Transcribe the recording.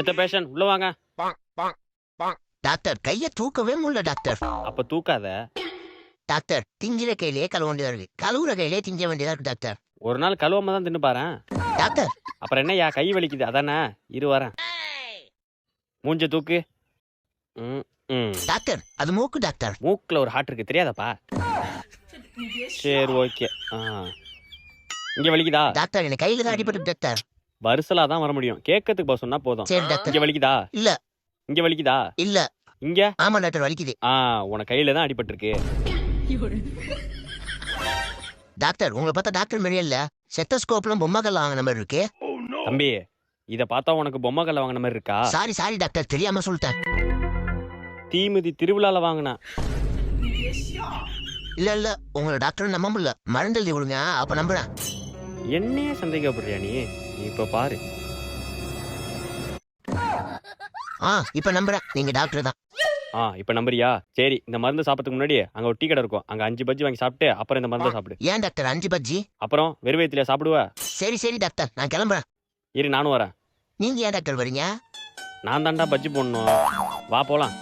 அடுத்த பேஷண்ட் உள்ள வாங்க. டாக்டர் கைய தூக்கவே முடியல டாக்டர். அப்ப தூக்காத. டாக்டர் திங்கிற கையிலேயே கழுவ வேண்டியதா இருக்கு. கழுவுற கையிலேயே திங்க வேண்டியதா இருக்கு டாக்டர். ஒரு நாள் கழுவாம தான் தின்னு பாரேன் டாக்டர். அப்புறம் என்ன யா கை வலிக்குது? அதானே? இரு வரேன். மூஞ்ச தூக்கு. ம், ம். டாக்டர் அது மூக்கு டாக்டர். மூக்குல ஒரு ஹார்ட் இருக்கு தெரியாதாப்பா? சரி ஓகே. ஆ. இங்க வலிக்குதா? டாக்டர் எனக்கு கையில தான் அடிபட்டு டாக்டர். வருசலா தான் வர முடியும். கேட்கறதுக்கு போக சொன்னா போதும். சரி டாக்டர். இங்க வலிக்குதா? இல்ல. இங்க வலிக்குதா? இல்ல. இங்க? ஆமா டாக்டர் வலிக்குது. ஆ உன கையில தான் அடிபட்டிருக்கு. டாக்டர் உங்களை பார்த்தா டாக்டர் மாதிரியே இல்ல. செத்தஸ்கோப்லாம் பொம்மைகள் வாங்கின மாதிரி இருக்கு. தம்பி இத பார்த்தா உனக்கு பொம்மை கல்ல வாங்கின மாதிரி இருக்கா? Sorry sorry doctor. தெரியாம சொல்லிட்டேன். தீமிதி திருவிழால வாங்கின. இல்ல இல்ல. உங்களை டாக்டர் நம்ப முடியல. மருந்து எழுதி கொடுங்க. அப்ப நம்புறேன். என்னையே சந்தேகப்படுறியா நீ? இப்ப பாரு. ஆ இப்ப நம்புறேன். நீங்க டாக்டர் தான். ஆ இப்ப நம்புறியா? சரி இந்த மருந்து சாப்பிட்றதுக்கு முன்னாடி அங்க ஒரு டீ கடை இருக்கும். அங்க அஞ்சு பஜ்ஜி வாங்கி சாப்பிட்டு அப்புறம் இந்த மருந்தை சாப்பிடு. ஏன் டாக்டர்? அஞ்சு பஜ்ஜி? அப்புறம் வெறும் வயிற்றுல சாப்பிடுவ? சரி சரி டாக்டர். நான் கிளம்புறேன். இரு நானும் வரேன். நீங்க ஏன் டாக்டர் வரீங்க? நான் தாண்டா பஜ்ஜி போடணும். வா போலாம்.